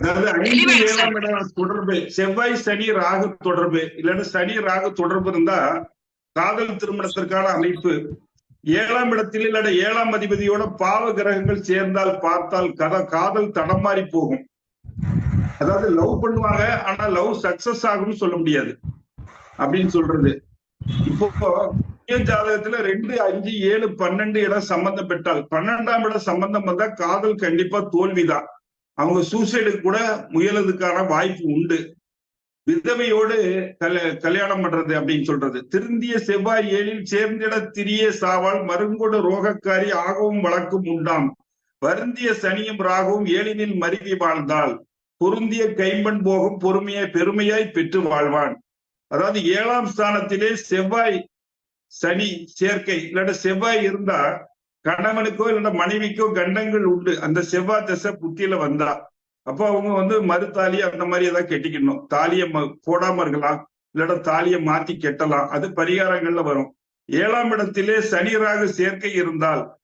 அதாவது தொடர்பு செவ்வாய் சனி ராகு தொடர்பு. இல்லைன்னா சனி ராகு தொடர்பு இருந்தா காதல் திருமணத்திற்கான அமைப்பு. ஏழாம் இடத்தில் இல்லைன்னா ஏழாம் அதிபதியோட பாவ கிரகங்கள் சேர்ந்தால் பார்த்தால் கத காதல் தடமாறி போகும். அதாவது லவ் பண்ணுவாங்க ஆனா லவ் சக்சஸ் ஆகும்னு சொல்ல முடியாது. அப்படின்னு சொல்றது. இப்போ ஜாதகத்துல ரெண்டு அஞ்சு ஏழு பன்னெண்டு இடம் சம்பந்தம் பெற்றால் பன்னெண்டாம் இடம் சம்பந்தம் வந்தா காதல் கண்டிப்பா தோல்விதான். அவங்க சூசைடு கூட முயலதுக்கான வாய்ப்பு உண்டு. விதவையோடு கல்ய கல்யாணம் பண்றது அப்படின்னு சொல்றது. திருந்திய செவ்வாய் ஏழில் சேர்ந்திட திரிய சாவால் மருங்கொடு ரோகக்காரி ஆகவும் வழக்கும் உண்டாம். வருந்திய சனியும் ராகவும் ஏழினில் மருவி வாழ்ந்தால் பொருந்திய கைம்பன் போகும் பொறுமையை பெருமையாய் பெற்று வாழ்வான். அதாவது ஏழாம் ஸ்தானத்திலே செவ்வாய் சனி சேர்க்கை இல்லாட்ட செவ்வாய் இருந்தா கணவனுக்கோ இல்லைன்னா மனைவிக்கோ கண்டங்கள் உண்டு. அந்த செவ்வாய் தசை புத்தியில வந்தா அப்போ அவங்க வந்து மறுத்தாலி அந்த மாதிரி ஏதாவது கெட்டிக்கணும். தாலியை ம- போடாம இருக்கலாம். இல்லைன்னா தாலியை மாத்தி கெட்டலாம். அது பரிகாரங்கள்ல வரும். ஏழாம் இடத்திலே சனி ராகு சேர்க்கை இருந்தால்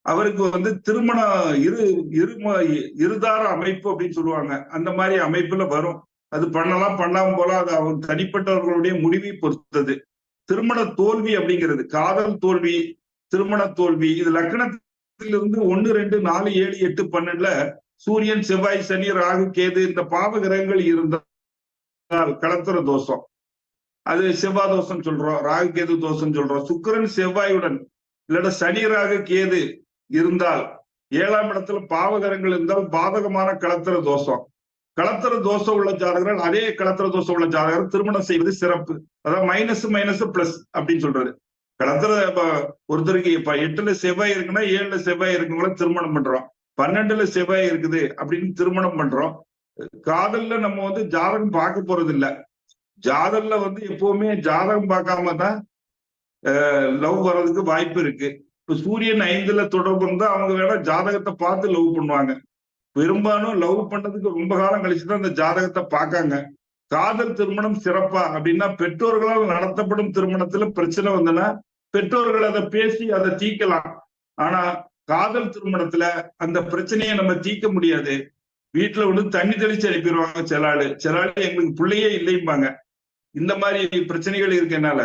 அவருக்கு வந்து திருமணம் இரு இரும இருதார அமைப்பு அப்படின்னு சொல்லுவாங்க. அந்த மாதிரி அமைப்புல வரும். அது பண்ணலாம் பண்ணாம போல அது அவங்க தனிப்பட்டவர்களுடைய முடிவை பொறுத்தது. திருமண தோல்வி அப்படிங்கிறது காதல் தோல்வி திருமண தோல்வி. இது லக்னத்திலிருந்து ஒன்னு ரெண்டு நாலு ஏழு எட்டு பன்னெண்டுல சூரியன் செவ்வாய் சனி ராகு கேது இந்த பாவ கிரகங்கள் இருந்தால் கலத்துற தோஷம். அது செவ்வாய் தோஷம் சொல்றோம் ராகு கேது தோஷம் சொல்றோம். சுக்கிரன் செவ்வாயுடன் இல்லைன்னா சனி ராகு கேது இருந்தால் ஏழாம் இடத்துல பாவகரங்கள் இருந்தால் பாதகமான கலத்திர தோஷம். கலத்திர தோஷம் உள்ள ஜாதகர்கள் அதே கலத்திர தோஷம் உள்ள ஜாதகர் திருமணம் செய்வது சிறப்பு. அதாவது மைனஸ் மைனஸ் பிளஸ் அப்படின்னு சொல்றது கலத்திர இப்ப ஒருத்தருக்கு இப்ப எட்டுல செவ்வாய் இருக்குன்னா ஏழுல செவ்வாய் இருக்குங்களா திருமணம் பண்றோம். பன்னெண்டுல செவ்வாய் இருக்குது அப்படின்னு திருமணம் பண்றோம். காதல்ல நம்ம வந்து ஜாதகம் பார்க்க போறது இல்ல ஜாதல்ல வந்து எப்பவுமே ஜாதகம் பார்க்காம தான் லவ் வர்றதுக்கு வாய்ப்பு இருக்கு. இப்ப சூரியன் ஐந்துல தொடர்பு இருந்தா அவங்க வேணா ஜாதகத்தை பார்த்து லவ் பண்ணுவாங்க. பெரும்பாலும் லவ் பண்ணதுக்கு ரொம்ப காலம் கழிச்சுதான் அந்த ஜாதகத்தை பார்க்காங்க. காதல் திருமணம் சிறப்பா அப்படின்னா பெற்றோர்களால் நடத்தப்படும் திருமணத்துல பிரச்சனை வந்தனா பெற்றோர்கள் அதை பேசி அதை தீக்கலாம். ஆனா காதல் திருமணத்துல அந்த பிரச்சனையை நம்ம தீர்க்க முடியாது. வீட்டுல வந்து தண்ணி தெளிச்சு அனுப்பிடுவாங்க சில ஆளு சில ஆளு எங்களுக்கு பிள்ளையே இல்லைம்பாங்க. இந்த மாதிரி பிரச்சனைகள் இருக்கனால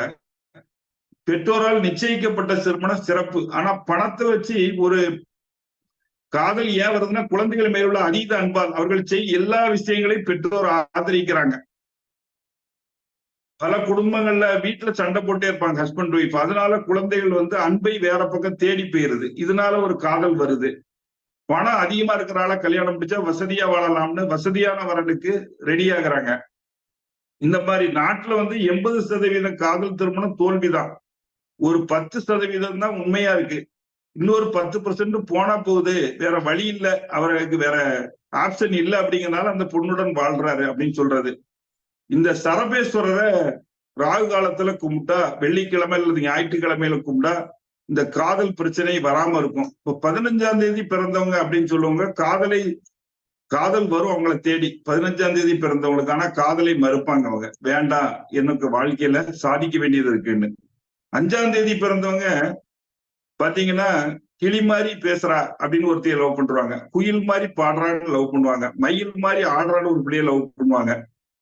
பெற்றோரால் நிச்சயிக்கப்பட்ட திருமணம் சிறப்பு. ஆனா பணத்தை வச்சு ஒரு காதல் ஏன் வருதுன்னா குழந்தைகள் மேலுள்ள அதீத அன்பால் அவர்கள் செய் எல்லா விஷயங்களையும் பெற்றோர் ஆதரிக்கிறாங்க. பல குடும்பங்கள்ல வீட்டுல சண்டை போட்டே இருப்பாங்க ஹஸ்பண்ட் ஒய்ஃப் அதனால குழந்தைகள் வந்து அன்பை வேற பக்கம் தேடி போயிருது. இதனால ஒரு காதல் வருது. பணம் அதிகமா இருக்கிறனால கல்யாணம் முடிச்சா வசதியா வாழலாம்னு வசதியான வரனுக்கு ரெடி ஆகுறாங்க. இந்த மாதிரி நாட்டுல வந்து எண்பது சதவீதம் காதல் திருமணம் தோல்விதான். ஒரு பத்து சதவீதம் தான் உண்மையா இருக்கு. இன்னொரு பத்து பர்சன்ட் போனா போகுது. வேற வழி இல்லை. அவருக்கு வேற ஆப்ஷன் இல்ல அப்படிங்கறனால அந்த பொண்ணுடன் வாழ்றாரு அப்படின்னு சொல்றது. இந்த சரபேஸ்வரரை ராகு காலத்துல கும்பிட்டா வெள்ளிக்கிழமை அல்லது ஞாயிற்றுக்கிழமையில கும்பிட்டா இந்த காதல் பிரச்சனை வராம இருக்கும். இப்ப பதினஞ்சாம் தேதி பிறந்தவங்க அப்படின்னு சொல்லுவாங்க காதலை காதல் வரும் அவங்கள தேடி. பதினஞ்சாம் தேதி பிறந்தவங்களுக்கு ஆனா காதலை மறுப்பாங்க அவங்க. வேண்டாம் எனக்கு வாழ்க்கையில சாதிக்க வேண்டியது இருக்குன்னு. அஞ்சாம் தேதி பிறந்தவங்க பாத்தீங்கன்னா கிளி மாதிரி பேசுறா அப்படின்னு ஒருத்தைய லவ் பண்றாங்க. குயில் மாதிரி பாடுறான்னு லவ் பண்ணுவாங்க. மயில் மாதிரி ஆடுறான்னு ஒரு பிள்ளைய லவ் பண்ணுவாங்க.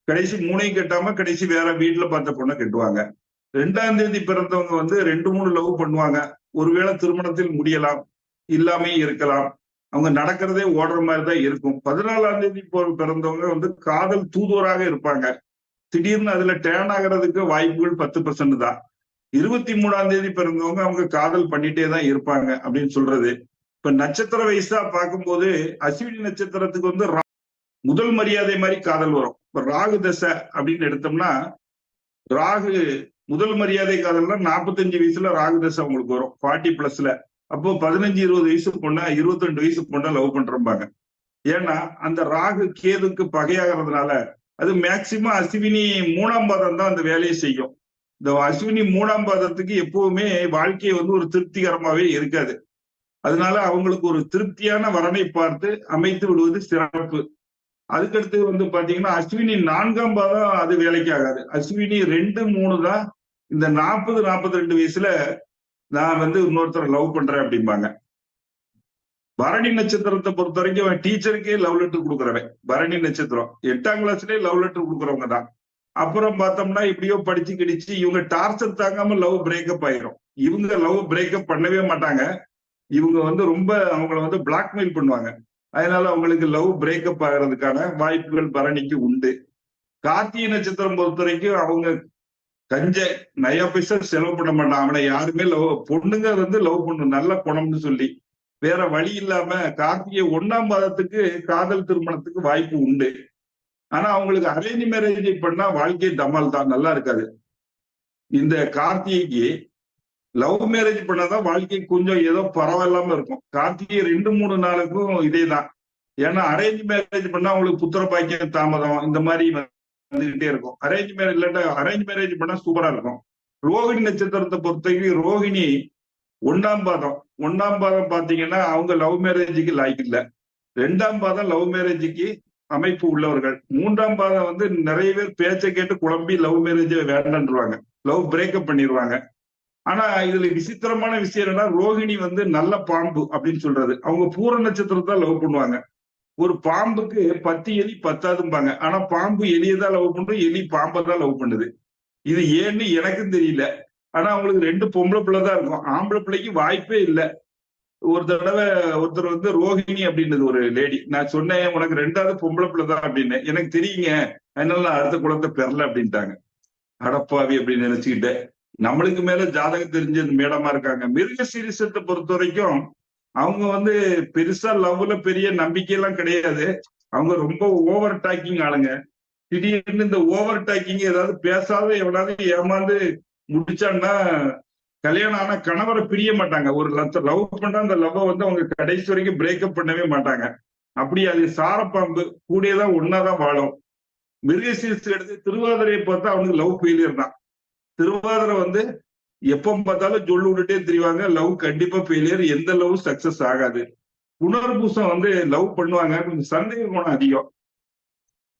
கடைசி மூணையும் கட்டாம கடைசி வேற வீட்டுல பார்த்த பொண்ணை கட்டுவாங்க. ரெண்டாம் தேதி பிறந்தவங்க வந்து ரெண்டு மூணு லவ் பண்ணுவாங்க. ஒருவேளை திருமணத்தில் முடியலாம் இல்லாமே இருக்கலாம். அவங்க நடக்கிறதே ஓடுற மாதிரி தான் இருக்கும். பதினாலாம் தேதி பிறந்தவங்க வந்து காதல் தூதுவராக இருப்பாங்க. திடீர்னு அதுல டேர்ன் ஆகிறதுக்கு வாய்ப்புகள் பத்து பர்சன்ட் தான். இருபத்தி மூணாம் தேதி பிறந்தவங்க அவங்க காதல் பண்ணிட்டே தான் இருப்பாங்க அப்படின்னு சொல்றது. இப்ப நட்சத்திர வயசா பார்க்கும்போது அஸ்வினி நட்சத்திரத்துக்கு வந்து முதல் மரியாதை மாதிரி காதல் வரும். ராகு தசை அப்படின்னு எடுத்தோம்னா ராகு முதல் மரியாதை காதல்னா நாற்பத்தஞ்சு வயசுல ராகு தசை உங்களுக்கு வரும். ஃபார்ட்டி பிளஸ்ல அப்போ பதினஞ்சு இருபது வயசு பொண்ணா இருபத்தி ரெண்டு வயசு பொண்ணா லவ் பண்றாங்க ஏன்னா அந்த ராகு கேதுக்கு பகையாகிறதுனால அது மேக்சிமம் அஸ்வினி மூணாம் பாதம் தான் அந்த வேலையை செய்யும். இந்த அஸ்வினி மூணாம் பாதத்துக்கு எப்பவுமே வாழ்க்கையை வந்து ஒரு திருப்திகரமாவே இருக்காது. அதனால அவங்களுக்கு ஒரு திருப்தியான வரனை பார்த்து அமைத்து விடுவது சிறப்பு. அதுக்கடுத்து வந்து பாத்தீங்கன்னா அஸ்வினி நான்காம் பாதம் அது வேலைக்கு ஆகாது அஸ்வினி ரெண்டு மூணு தான் இந்த நாற்பது நாற்பத்தி ரெண்டு வயசுல நான் வந்து இன்னொருத்தரை லவ் பண்றேன் அப்படிம்பாங்க. பரணி நட்சத்திரத்தை பொறுத்த வரைக்கும் அவன் டீச்சருக்கே லவ் லெட்டர் கொடுக்குறவன். பரணி நட்சத்திரம். எட்டாம் கிளாஸ்லயே லவ் லெட்டர் கொடுக்குறவங்க தான். அப்புறம் பார்த்தோம்னா இப்படியோ படிச்சு கிடிச்சு இவங்க டார்ச்சர் தாங்காம லவ் பிரேக்கப் ஆயிரும். இவங்க லவ் பிரேக்கப் பண்ணவே மாட்டாங்க. இவங்க வந்து ரொம்ப அவங்கள வந்து பிளாக்மெயில் பண்ணுவாங்க. அதனால அவங்களுக்கு லவ் பிரேக்கப் ஆகிறதுக்கான வாய்ப்புகள் பரணிக்கு உண்டு. கார்த்திகை நட்சத்திரம் பொறுத்த வரைக்கும் அவங்க கஞ்ச நய பைசா செலவு பண்ண மாட்டான் அவனை யாருமே லவ் பொண்ணுங்க வந்து லவ் பண்ணும் நல்ல குணம்னு சொல்லி. வேற வழி இல்லாம கார்த்திகை ஒன்னாம் பாதத்துக்கு காதல் திருமணத்துக்கு வாய்ப்பு உண்டு. ஆனா அவங்களுக்கு அரேஞ்ச் மேரேஜ் பண்ணா வாழ்க்கை டமால் தான். நல்லா இருக்காது. இந்த கார்த்திகைக்கு லவ் மேரேஜ் பண்ணாதான் வாழ்க்கை கொஞ்சம் ஏதோ பரவாயில்லாம இருக்கும். கார்த்திகை ரெண்டு மூணு நாளுக்கும் இதே தான் ஏன்னா அரேஞ்ச் மேரேஜ் பண்ணா அவங்களுக்கு புத்திர பாக்கியம் தாமதம் இந்த மாதிரி வந்துகிட்டே இருக்கும். அரேஞ்ச் மேரேஜ் இல்லாட்டா அரேஞ்ச் மேரேஜ் பண்ணா சூப்பரா இருக்கும். ரோகிணி நட்சத்திரத்தை பொறுத்தவரைக்கும் ரோகிணி ஒன்னாம் பாதம். ஒன்னாம் பாதம் பாத்தீங்கன்னா அவங்க லவ் மேரேஜுக்கு லாய்க்கு இல்லை. ரெண்டாம் பாதம் லவ் மேரேஜுக்கு அமைப்பு உள்ளவர்கள். மூன்றாம் பாதம் வந்து நிறைய பேர் பேச்சை கேட்டு குழம்பி லவ் மேரேஜ் வேண்டான்றாங்க லவ் பிரேக்கப் பண்ணிடுவாங்க ஆனா இதுல விசித்திரமான விஷயம் என்னன்னா ரோகிணி வந்து நல்ல பாம்பு அப்படின்னு சொல்றது. அவங்க பூர நட்சத்திரத்தை லவ் பண்ணுவாங்க. ஒரு பாம்புக்கு பத்து எலி பத்தாதும்பாங்க. ஆனா பாம்பு எலியை தான் லவ் பண்றோம். எலி பாம்பை தான் லவ் பண்ணுது. இது ஏன்னு எனக்கும் தெரியல. ஆனா அவங்களுக்கு ரெண்டு பொம்பளை பிள்ளை தான் இருக்கும். ஆம்பளை பிள்ளைக்கு வாய்ப்பே இல்லை. ஒரு தடவை ஒருத்தர் வந்து ரோஹிணி அப்படின்றது ஒரு லேடி நான் சொன்னேன் உனக்கு ரெண்டாவது பொம்பளை பிள்ளை தான் அப்படின்னு. எனக்கு தெரியுங்க. அதனால நான் அடுத்த குழந்தை பெறல அப்படின்ட்டாங்க. அடப்பாவி அப்படின்னு நினைச்சுக்கிட்டேன். நம்மளுக்கு மேல ஜாதகம் தெரிஞ்ச மேடமா இருக்காங்க. மிருக சீரிசத்தை பொறுத்த வரைக்கும் அவங்க வந்து பெருசா லவ்ல பெரிய நம்பிக்கை எல்லாம் கிடையாது. அவங்க ரொம்ப ஓவர் டாக்கிங் ஆளுங்க. திடீர்னு இந்த ஓவர் டாக்கிங் ஏதாவது பேசாத எவனாவது ஏமாந்து முடிச்சான்னா கல்யாணம் ஆனா கணவரை பிரிய மாட்டாங்க. ஒரு லட்சம் லவ் பண்ணா அந்த லவ்வை வந்து அவங்க கடைசி வரைக்கும் பிரேக்கப் பண்ணவே மாட்டாங்க. அப்படி அது சாரப்பாம்பு கூடியதான் ஒன்னாதான் வாழும். மிருகசீரிசு எடுத்து திருவாதிரையை பார்த்தா அவனுக்கு லவ் ஃபெயிலியர் தான். திருவாதிரை வந்து எப்ப பார்த்தாலும் சொல்லு விட்டுட்டே தெரிவாங்க. லவ் கண்டிப்பா ஃபெயிலியர் எந்த லவ் சக்சஸ் ஆகாது. புனர்பூசம் வந்து லவ் பண்ணுவாங்க. கொஞ்சம் சந்தேக குணம் அதிகம்.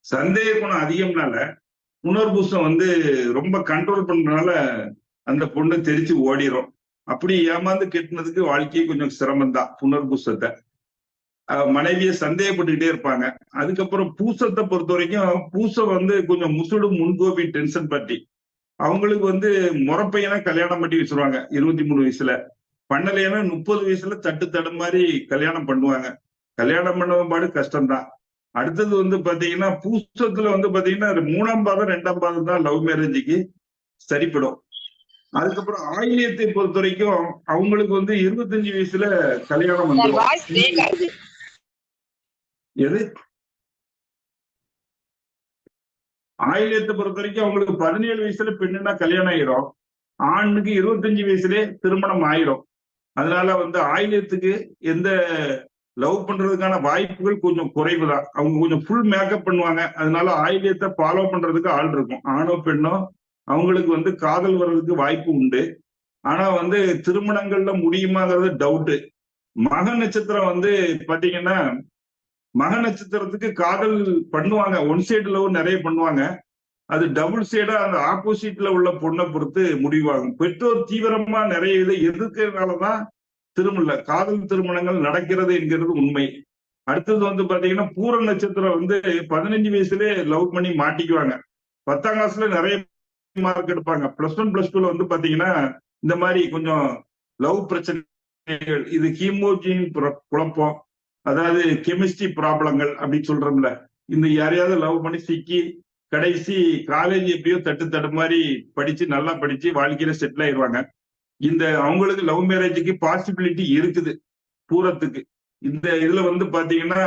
சந்தேக குணம் அதிகம்னால புனர்பூசம் வந்து ரொம்ப கண்ட்ரோல் பண்றதுனால அந்த பொண்ணு தெரிச்சு ஓடிரும். அப்படி ஏமாந்து கெட்டினதுக்கு வாழ்க்கையை கொஞ்சம் சிரமம் தான் புனர்பூசத்தை மனைவிய சந்தேகப்பட்டுக்கிட்டே இருப்பாங்க. அதுக்கப்புறம் பூசத்தை பொறுத்த வரைக்கும் பூசம் வந்து கொஞ்சம் முசுடு முன்கோபி டென்ஷன் பார்ட்டி அவங்களுக்கு வந்து முறப்பையனா கல்யாணம் பண்ணி வச்சிருவாங்க. இருபத்தி மூணு வயசுல. பண்ணலைன்னா முப்பது வயசுல தட்டு தடு மாதிரி கல்யாணம் பண்ணுவாங்க. கல்யாணம் பண்ணவும் பாடு கஷ்டம்தான். அடுத்தது வந்து பாத்தீங்கன்னா பூசத்துல வந்து பாத்தீங்கன்னா மூணாம் பாதம் ரெண்டாம் பாதம் தான் லவ் மேரேஜுக்கு சரிப்படும். அதுக்கப்புறம் ஆயிலியத்தை பொறுத்த வரைக்கும் அவங்களுக்கு வந்து இருபத்தஞ்சு வயசுல கல்யாணம் வந்துடும் எது? ஆயிலியத்தை பொறுத்த வரைக்கும் அவங்களுக்கு பதினேழு வயசுல பெண்ணுனா கல்யாணம் ஆயிரும். ஆணுக்கு இருபத்தஞ்சு வயசுலே திருமணம் ஆயிரும். அதனால வந்து ஆயிலியத்துக்கு எந்த லவ் பண்றதுக்கான வாய்ப்புகள் கொஞ்சம் குறைவு தான் அவங்க கொஞ்சம் ஃபுல் மேக்கப் பண்ணுவாங்க. அதனால ஆயிலியத்தை ஃபாலோ பண்றதுக்கு ஆள் இருக்கும். ஆணோ பெண்ணோ அவங்களுக்கு வந்து காதல் வர்றதுக்கு வாய்ப்பு உண்டு. ஆனா வந்து திருமணங்கள்ல முடியுமாங்கிறது டவுட்டு மக நட்சத்திரம் வந்து பாத்தீங்கன்னா மக நட்சத்திரத்துக்கு காதல் பண்ணுவாங்க. ஒன் சைடு லவ் நிறைய பண்ணுவாங்க. அது டபுள் சைடா அந்த ஆப்போசிட்ல உள்ள பொண்ணை பொறுத்து முடிவாகும். பெற்றோர் தீவிரமா நிறைய இதை எதிர்க்கிறதுனாலதான் திருமண காதல் திருமணங்கள் நடக்கிறது என்கிறது உண்மை. அடுத்தது வந்து பாத்தீங்கன்னா பூர நட்சத்திரம் வந்து பதினஞ்சு வயசுலயே லவ் பண்ணி மாட்டிக்குவாங்க. பத்தாம் கிளாஸ்ல நிறைய மார்க் எடுப்பாங்க. பிளஸ் ஒன் பிளஸ் டூல வந்து பாத்தீங்கன்னா இந்த மாதிரி கொஞ்சம் லவ் பிரச்சனைகள் இது ஹீமோஜின் குழப்பம். அதாவது கெமிஸ்ட்ரி ப்ராப்ளங்கள் அப்படின்னு சொல்றோம்ல. இந்த யாரையாவது லவ் பண்ணி சிக்கி கடைசி காலேஜ் எப்படியோ தட்டு தட்டு மாதிரி படிச்சு நல்லா படிச்சு வாழ்க்கையில செட்டில் ஆயிடுவாங்க இந்த அவங்களுக்கு லவ் மேரேஜுக்கு பாசிபிலிட்டி இருக்குது. பூரத்துக்கு. இந்த இதுல வந்து பாத்தீங்கன்னா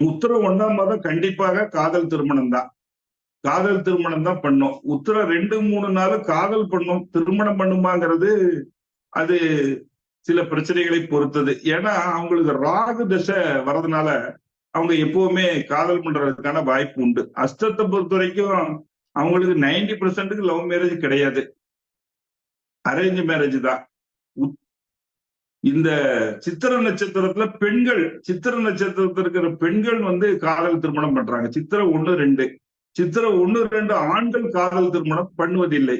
உத்தர ஒன்னாம் மாதம் கண்டிப்பாக காதல் திருமணம் தான். காதல் திருமணம் தான் பண்ணும். உத்தர ரெண்டு மூணு நாள் காதல் பண்ணும். திருமணம் பண்ணுமாங்கிறது அது சில பிரச்சனைகளை பொறுத்தது. ஏன்னா அவங்களுக்கு ராகு தசை வர்றதுனால அவங்க எப்பவுமே காதல் பண்றதுக்கான வாய்ப்பு உண்டு. அஷ்டத்தை பொறுத்த வரைக்கும் அவங்களுக்கு நைன்டி பர்சன்ட்டுக்கு லவ் மேரேஜ் கிடையாது. அரேஞ்ச் மேரேஜ் தான். இந்த சித்திர நட்சத்திரத்துல பெண்கள் சித்திர நட்சத்திரத்துல இருக்கிற பெண்கள் வந்து காதல் திருமணம் பண்றாங்க. சித்திர ஒண்ணு ரெண்டு. சித்திரை ஒண்ணு ரெண்டு ஆண்கள் காதல் திருமணம் பண்ணுவதில்லை.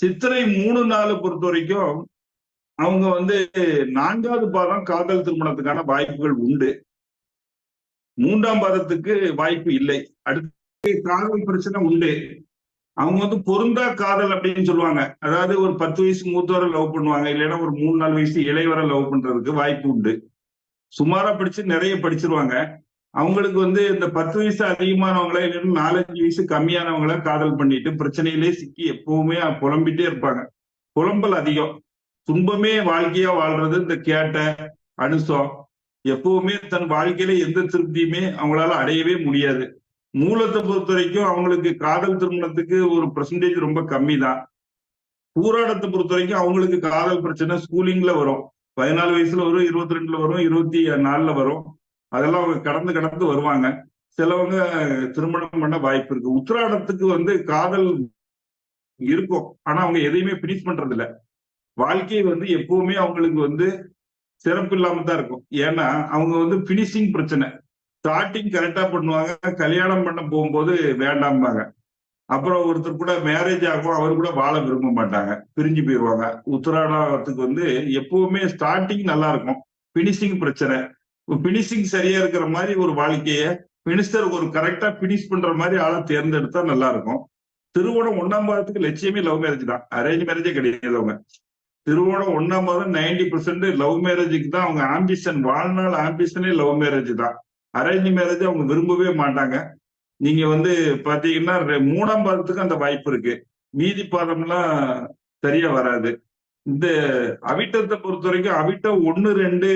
சித்திரை மூணு நாலு பொறுத்த வரைக்கும் அவங்க வந்து நான்காவது பாதம் காதல் திருமணத்துக்கான வாய்ப்புகள் உண்டு. மூன்றாம் பாதத்துக்கு வாய்ப்பு இல்லை. அடுத்து காதல் பிரச்சனை உண்டு. அவங்க வந்து பொருந்தா காதல் அப்படின்னு சொல்லுவாங்க. அதாவது ஒரு பத்து வயசு மூத்தவரை லவ் பண்ணுவாங்க. இல்லைன்னா ஒரு மூணு நாலு வயசு இளையவரை லவ் பண்றதுக்கு வாய்ப்பு உண்டு. சுமாரா படிச்சு நிறைய படிச்சிருவாங்க. அவங்களுக்கு வந்து இந்த பத்து வயசு அதிகமானவங்கள இல்லைன்னா நாலஞ்சு வயசு கம்மியானவங்கள காதல் பண்ணிட்டு பிரச்சனையிலே சிக்கி எப்பவுமே புலம்பிட்டே இருப்பாங்க. புலம்பல் அதிகம். துன்பமே வாழ்க்கையா வாழ்றது இந்த கேட்ட அனுசம் எப்பவுமே தன் வாழ்க்கையில எந்த திருப்தியுமே அவங்களால அடையவே முடியாது. மூலத்தை பொறுத்த வரைக்கும் அவங்களுக்கு காதல் திருமணத்துக்கு ஒரு பர்சன்டேஜ் ரொம்ப கம்மி தான் பூராடத்தை பொறுத்த வரைக்கும் அவங்களுக்கு காதல் பிரச்சனை ஸ்கூலிங்ல வரும். பதினாலு வயசுல வரும் இருபத்தி ரெண்டுல வரும் இருபத்தி நாலுல வரும். அதெல்லாம் அவங்க கடந்து கடந்து வருவாங்க. சிலவங்க திருமணம் பண்ண வாய்ப்பு இருக்கு. உத்திராடத்துக்கு வந்து காதல் இருக்கும். ஆனா அவங்க எதையுமே பினிஷ் பண்றது இல்லை வாழ்க்கை வந்து எப்பவுமே அவங்களுக்கு வந்து சிறப்பு இல்லாம தான் இருக்கும். ஏன்னா அவங்க வந்து பினிஷிங் பிரச்சனை. ஸ்டார்டிங் கரெக்டா பண்ணுவாங்க. கல்யாணம் பண்ண போகும்போது வேண்டாம்பாங்க. அப்புறம் ஒருத்தர் கூட மேரேஜ் ஆகும் அவர் கூட வாழ விரும்ப மாட்டாங்க. பிரிஞ்சு போயிடுவாங்க உத்தராடத்துக்கு வந்து எப்பவுமே ஸ்டார்டிங் நல்லா இருக்கும். பினிஷிங் பிரச்சனை. பினிஷிங் சரியா இருக்கிற மாதிரி ஒரு வாழ்க்கைய மினிஸ்டர் ஒரு கரெக்டா பினிஷ் பண்ற மாதிரி ஆளை தேர்ந்தெடுத்தா நல்லா இருக்கும். திருவோணம் ஒன்னாம் வாரத்துக்கு லட்சியமே லவ் மேரேஜ் தான். அரேஞ்ச் மேரேஜே கிடையாது அவங்க. திருவோணம் ஒன்னாம் பாதம் நைன்டி பர்சன்ட் லவ் மேரேஜுக்கு தான் அவங்க ஆம்பிஷன் வாழ்நாள் ஆம்பிஷனே லவ் மேரேஜ் தான். அரேஞ்ச் மேரேஜ் அவங்க விரும்பவே மாட்டாங்க. நீங்க வந்து பாத்தீங்கன்னா மூணாம் பாதத்துக்கு அந்த வாய்ப்பு இருக்கு. மீதி பாதம்லாம் சரியா வராது. இந்த அவிட்டத்தை பொறுத்த வரைக்கும் அவிட்டம் ஒன்னு ரெண்டு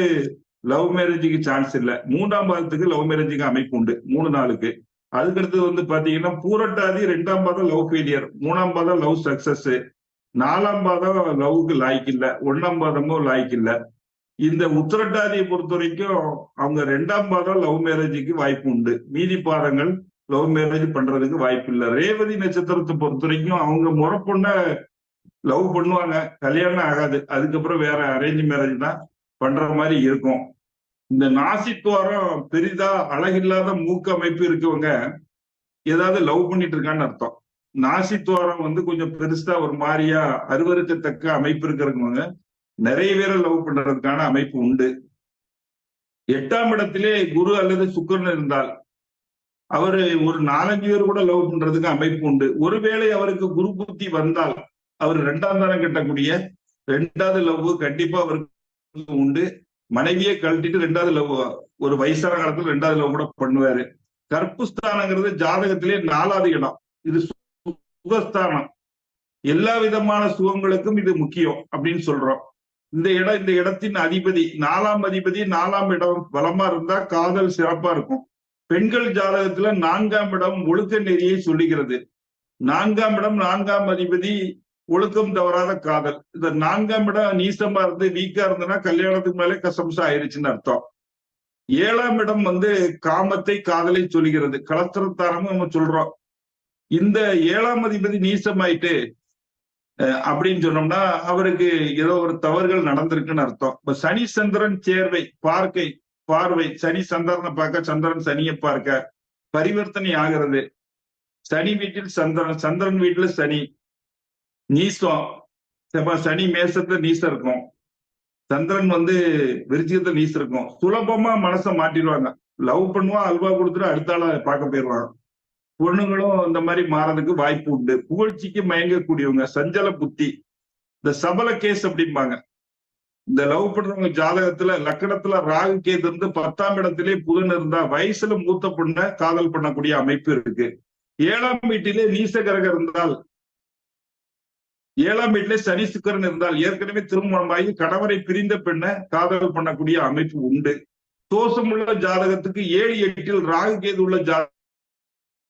லவ் மேரேஜுக்கு சான்ஸ் இல்ல. மூன்றாம் பாதத்துக்கு லவ் மேரேஜுக்கு அமைப்பு உண்டு மூணு நாளுக்கு. அதுக்கடுத்து வந்து பாத்தீங்கன்னா பூரட்டாதி ரெண்டாம் பாதம் லவ் ஃபெயிலியர் மூணாம் பாதம் லவ் சக்சஸ் நாலாம் பாதம் லவ்வுக்கு லாய்க்கு இல்லை ஒன்னாம் பாதமும் லாய்க்கு இல்லை. இந்த உத்திரட்டாதியை பொறுத்த வரைக்கும் அவங்க ரெண்டாம் பாதம் லவ் மேரேஜுக்கு வாய்ப்பு உண்டு. மீதி பாதங்கள் லவ் மேரேஜ் பண்றதுக்கு வாய்ப்பு இல்லை. ரேவதி நட்சத்திரத்தை பொறுத்த வரைக்கும் அவங்க முறப்பொண்ண லவ் பண்ணுவாங்க. கல்யாணம் ஆகாது. அதுக்கப்புறம் வேற அரேஞ்ச் மேரேஜ் தான் பண்ற மாதிரி இருக்கும். இந்த நாசித்வாரம் பெரிதா அழகில்லாத மூக்கு அமைப்பு இருக்கவங்க ஏதாவது லவ் பண்ணிட்டு இருக்கான்னு அர்த்தம். நாசித்துவாரம் வந்து கொஞ்சம் பெருசா ஒரு மாதிரியா அருவருக்கத்தக்க அமைப்பு இருக்கிறவங்க நிறைய பேரை லவ் பண்றதுக்கான அமைப்பு உண்டு. எட்டாம் இடத்திலே குரு அல்லது சுக்கரன் இருந்தால் அவரு ஒரு நாலஞ்சு பேர் கூட லவ் பண்றதுக்கு அமைப்பு உண்டு. ஒருவேளை அவருக்கு குரு புத்தி வந்தால் அவர் ரெண்டாம் தரம் கட்டக்கூடிய ரெண்டாவது லவ் கண்டிப்பா அவருக்கு உண்டு. மனைவியை கழட்டிட்டு ரெண்டாவது லவ் ஒரு வயசான காலத்துல ரெண்டாவது லவ் கூட பண்ணுவாரு. கற்புஸ்தானங்கிறது ஜாதகத்திலே நாலாவது இடம். இது சுகஸ்தானம். எல்லா விதமான சுகங்களுக்கும் இது முக்கியம் அப்படின்னு சொல்றோம். இந்த இடம் இந்த இடத்தின் அதிபதி நாலாம் அதிபதி நாலாம் இடம் பலமா இருந்தா காதல் சிறப்பா இருக்கும். பெண்கள் ஜாதகத்துல நான்காம் இடம் ஒழுக்க நெறியை சொல்லுகிறது. நான்காம் இடம் நான்காம் அதிபதி ஒழுக்கம் தவறாத காதல். இந்த நான்காம் இடம் நீசமா இருந்து வீக்கா இருந்ததுன்னா கல்யாணத்துக்கு மேலே கசம்சா ஆயிருச்சுன்னு அர்த்தம். ஏழாம் இடம் வந்து காமத்தை காதலை சொல்லுகிறது. கலத்திரத்தாரமும் நம்ம சொல்றோம். இந்த ஏழாம் அதிபதி நீசமாயிட்டு அப்படின்னு சொன்னோம்னா அவருக்கு ஏதோ ஒரு தவறுகள் நடந்திருக்குன்னு அர்த்தம். இப்ப சனி சந்திரன் சேர்வை பார்க்கை பார்வை சனி சந்திரனை பார்க்க சந்திரன் சனியை பார்க்க பரிவர்த்தனை ஆகிறது. சனி வீட்டில் சந்திரன் சந்திரன் வீட்டுல சனி. நீசம். சனி மேசத்துல நீசம் இருக்கும். சந்திரன் வந்து விருச்சிகத்துல நீசம் இருக்கும். சுலபமா மனசை மாட்டிடுவாங்க. லவ் பண்ணுவான் அல்வா கொடுத்துட்டு அடுத்த ஆள பார்க்க போயிடுவாங்க பொண்ணுங்களும் இந்த மாதிரி மாறதுக்கு வாய்ப்பு உண்டு. புகழ்ச்சிக்கு மயங்கக்கூடியவங்க சஞ்சல புத்தி இந்த சபல கேஸ் அப்படிம்பாங்க. இந்த லவ் பண்றவங்க ஜாதகத்துல லக்கணத்துல ராகு கேது இருந்து பத்தாம் இடத்திலே புதன் இருந்தா வயசுல மூத்த பொண்ண காதல் பண்ணக்கூடிய அமைப்பு இருக்கு. ஏழாம் வீட்டிலே நீச கிரகம் இருந்தால் ஏழாம் வீட்டிலே சனி சுக்கரன் இருந்தால் ஏற்கனவே திருமணமாகி கணவரை பிரிந்த பெண்ணை காதல் பண்ணக்கூடிய அமைப்பு உண்டு. தோஷமுள்ள ஜாதகத்துக்கு ஏழு எட்டில் ராகு கேது உள்ள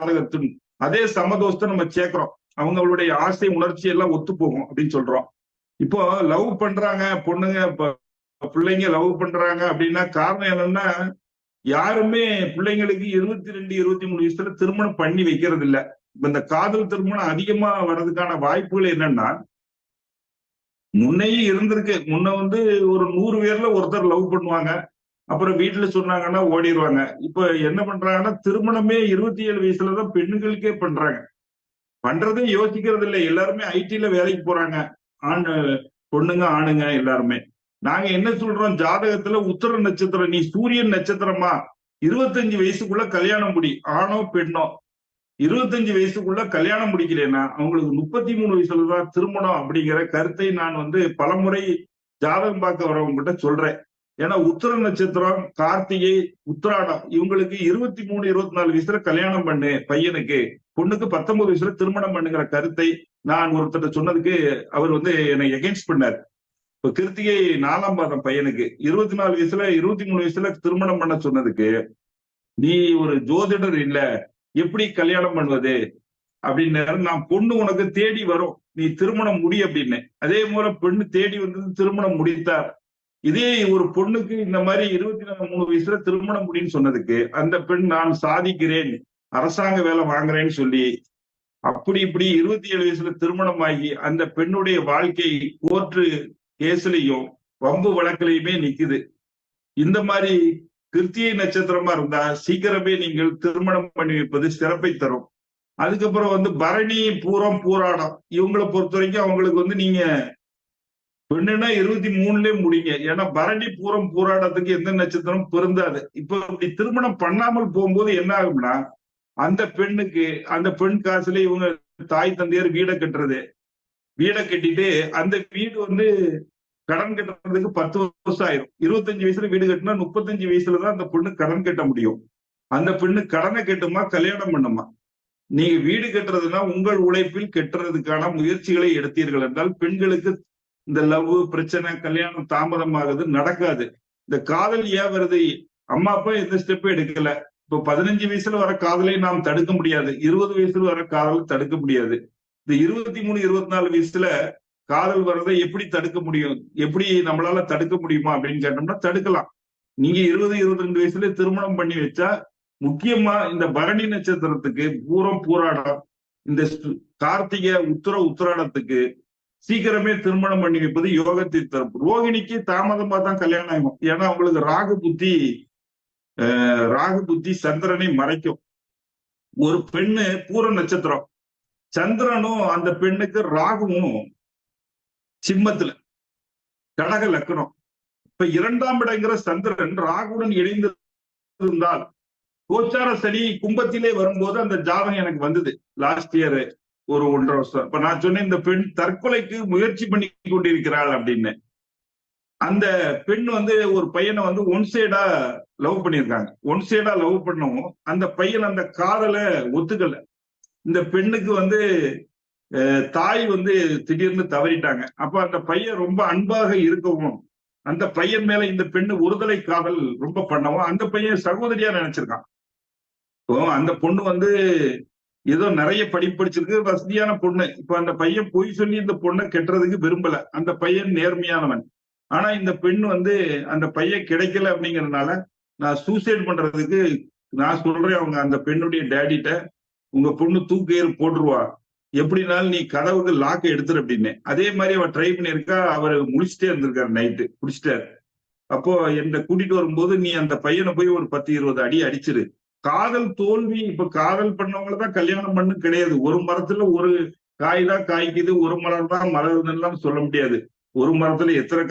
ஜாதகத்தின் அதே சமதோஷத்தை நம்ம சேர்க்கிறோம் அவங்களுடைய ஆசை உணர்ச்சி எல்லாம் ஒத்து போகும் அப்படின்னு சொல்றோம். இப்போ லவ் பண்றாங்க பொண்ணுங்க பிள்ளைங்க லவ் பண்றாங்க அப்படின்னா காரணம் என்னன்னா யாருமே பிள்ளைங்களுக்கு இருபத்தி ரெண்டு இருபத்தி மூணு வயசுல திருமணம் பண்ணி வைக்கிறது இல்ல இப்ப இந்த காதல் திருமணம் அதிகமா வர்றதுக்கான வாய்ப்புகள் என்னன்னா முன்னையே இருந்திருக்கு. முன்ன வந்து ஒரு நூறு பேர்ல ஒருத்தர் லவ் பண்ணுவாங்க. அப்புறம் வீட்டுல சொன்னாங்கன்னா ஓடிடுவாங்க இப்ப என்ன பண்றாங்கன்னா திருமணமே இருபத்தி ஏழு வயசுலதான் பெண்களுக்கே பண்றாங்க. பண்றதே யோசிக்கிறது இல்லை. எல்லாருமே ஐடில வேலைக்கு போறாங்க. ஆண் பொண்ணுங்க ஆணுங்க எல்லாருமே. நாங்க என்ன சொல்றோம்? ஜாதகத்துல உத்தர நட்சத்திரம் நீ சூரியன் நட்சத்திரமா? இருபத்தஞ்சு வயசுக்குள்ள கல்யாணம் முடி. ஆணோ பெண்ணோ? இருபத்தஞ்சு வயசுக்குள்ள கல்யாணம் முடிக்கலன்னா அவங்களுக்கு முப்பத்தி மூணு வயசுலதான் திருமணம் அப்படிங்கிற கருத்தை நான் வந்து பலமுறை ஜாதகம் பார்க்க வரவங்க கிட்ட சொல்றேன். ஏன்னா உத்தர நட்சத்திரம் கார்த்திகை உத்திராடம் இவங்களுக்கு இருபத்தி மூணு இருபத்தி நாலு வயசுல கல்யாணம் பண்ணு பையனுக்கு. பொண்ணுக்கு பத்தொன்பது வயசுல திருமணம் பண்ணுங்கிற கருத்தை நான் ஒருத்தர் சொன்னதுக்கு அவர் வந்து என்னை எகென்ஸ்ட் பண்ணார். இப்ப கிருத்திகை நாலாம் பாதம் பையனுக்கு இருபத்தி நாலு வயசுல இருபத்தி மூணு வயசுல திருமணம் பண்ண சொன்னதுக்கு நீ ஒரு ஜோதிடர் இல்ல எப்படி கல்யாணம் பண்ணுவது? அப்படின்னு நான் பொண்ணு உனக்கு தேடி வரும். நீ திருமணம் முடி அப்படின்னு. அதே போல பெண்ணு தேடி வந்தது திருமணம் முடித்தார். இதே ஒரு பொண்ணுக்கு இந்த மாதிரி இருபத்தி நாலு மூணு வயசுல திருமணம் முடின்னு சொன்னதுக்கு அந்த பெண் நான் சாதிக்கிறேன் அரசாங்க வேலை வாங்குறேன்னு சொல்லி அப்படி இப்படி இருபத்தி ஏழு வயசுல திருமணம் ஆகி அந்த பெண்ணுடைய வாழ்க்கை கோர்ட்டு கேஸ்லயும் வம்பு வழக்கிலையுமே நிக்குது. இந்த மாதிரி கிருத்தியை நட்சத்திரமா இருந்தா சீக்கிரமே நீங்கள் திருமணம் பண்ணி வைப்பது சிறப்பை தரும். அதுக்கப்புறம் வந்து பரணி பூரம் பூராடம் இவங்களை பொறுத்த வரைக்கும் அவங்களுக்கு வந்து நீங்க பெண்ணுன்னா இருபத்தி மூணுலயே முடிங்க. ஏன்னா பரணி பூரம் பூராடத்துக்கு எந்த நட்சத்திரம் பொருந்தாது. இப்ப இப்படி திருமணம் பண்ணாமல் போகும்போது என்ன ஆகும்னா அந்த பெண்ணுக்கு அந்த பெண் காசுல இவங்க தாய் தந்தையர் வீடை கட்டுறது. வீடை கட்டிட்டு அந்த வீடு வந்து கடன் கட்டுறதுக்கு பத்து வருஷம் ஆயிரும். இருபத்தஞ்சு வயசுல வீடு கட்டினா முப்பத்தஞ்சு வயசுலதான் அந்த பொண்ணு கடன் கட்ட முடியும். அந்த பெண்ணு கடனை கட்டுமா கல்யாணம் பண்ணுமா? நீங்க வீடு கட்டுறதுன்னா உங்கள் உழைப்பில் கட்டுறதுக்கான முயற்சிகளை எடுத்தீர்கள் என்றால் பெண்களுக்கு இந்த லவ் பிரச்சனை கல்யாணம் தாமதம் ஆகுது நடக்காது. இந்த காதல் ஏன் வருது அம்மா அப்பா எந்த ஸ்டெப்பும் எடுக்கல. இப்போ பதினஞ்சு வயசுல வர காதலை நாம் தடுக்க முடியாது. இருபது வயசுல வர காதலை தடுக்க முடியாது. இந்த இருபத்தி மூணு இருபத்தி நாலு வயசுல காதல் வர்றதை எப்படி தடுக்க முடியும்? எப்படி நம்மளால தடுக்க முடியுமா அப்படின்னு கேட்டோம்னா தடுக்கலாம். நீங்க இருபது இருபத்தி ரெண்டு வயசுல திருமணம் பண்ணி வச்சா முக்கியமா இந்த பரணி நட்சத்திரத்துக்கு பூரம் பூராடம் இந்த கார்த்திகை உத்தர உத்திராடத்துக்கு சீக்கிரமே திருமணம் பண்ணி வைப்பது யோகத்தை தரும். ரோகிணிக்கு தாமதமா தான் கல்யாணம் ஆகும். ஏன்னா அவங்களுக்கு ராகு புத்தி ராகு புத்தி சந்திரனை மறைக்கும். ஒரு பெண்ணு பூர நட்சத்திரம். சந்திரனும் அந்த பெண்ணுக்கு ராகுவும் சிம்மத்துல. கடக லக்கணம் இப்ப இரண்டாம் இடங்கிற சந்திரன் ராகுடன் இணைந்து இருந்தால் கோச்சார சனி கும்பத்திலே வரும்போது அந்த ஜாதகம் எனக்கு வந்தது. லாஸ்ட் இயரு ஒரு ஒன்றரை வருஷம். இப்ப நான் சொன்னேன் இந்த பெண் தற்கொலைக்கு முயற்சி பண்ணி கொண்டிருக்கிறாள் அப்படின்னு. அந்த பெண் வந்து ஒரு பையனை வந்து ஒன் சைடா லவ் பண்ணியிருக்காங்க. ஒன் சைடா லவ் பண்ணவும் அந்த பையன் அந்த காதலை ஒத்துக்கல. இந்த பெண்ணுக்கு வந்து தாய் வந்து திடீர்னு தவறிட்டாங்க. அப்ப அந்த பையன் ரொம்ப அன்பாக இருக்கவும் அந்த பையன் மேல இந்த பெண்ணு ஒருதலை காதல் ரொம்ப பண்ணவும் அந்த பையன் சகோதரியா நினைச்சிருக்கான். இப்போ அந்த பொண்ணு வந்து ஏதோ நிறைய படிப்பு படிச்சிருக்கு வசதியான பொண்ணு. இப்ப அந்த பையன் பொய் சொல்லி இந்த பொண்ணை கெட்டுறதுக்கு விரும்பல. அந்த பையன் நேர்மையானவன். ஆனா இந்த பெண் வந்து அந்த பையன் கிடைக்கல அப்படிங்கறதுனால நான் சூசைட் பண்றதுக்கு நான் சொல்றேன் அவங்க அந்த பெண்ணுடைய டேடிட்ட உங்க பொண்ணு தூக்கு போட்டுருவா. எப்படினாலும் நீ கதவுக்கு லாக்கை எடுத்துரு அப்படின்னு. அதே மாதிரி அவ ட்ரை பண்ணியிருக்கா அவர் முடிச்சுட்டே இருந்திருக்காரு நைட்டு குடிச்சிட்டாரு. அப்போ என்னை கூட்டிட்டு வரும்போது நீ அந்த பையனை போய் ஒரு பத்து இருபது அடி அடிச்சிரு. காதல் தோல்வி இப்ப காதல் பண்ணவங்கள தான் கல்யாணம் பண்ணு கிடையாது. ஒரு மரத்துல ஒரு காய் தான் காய்க்குது ஒரு மரம் தான் மலருதுன்னு சொல்ல முடியாது. ஒரு மரத்துல எத்தனை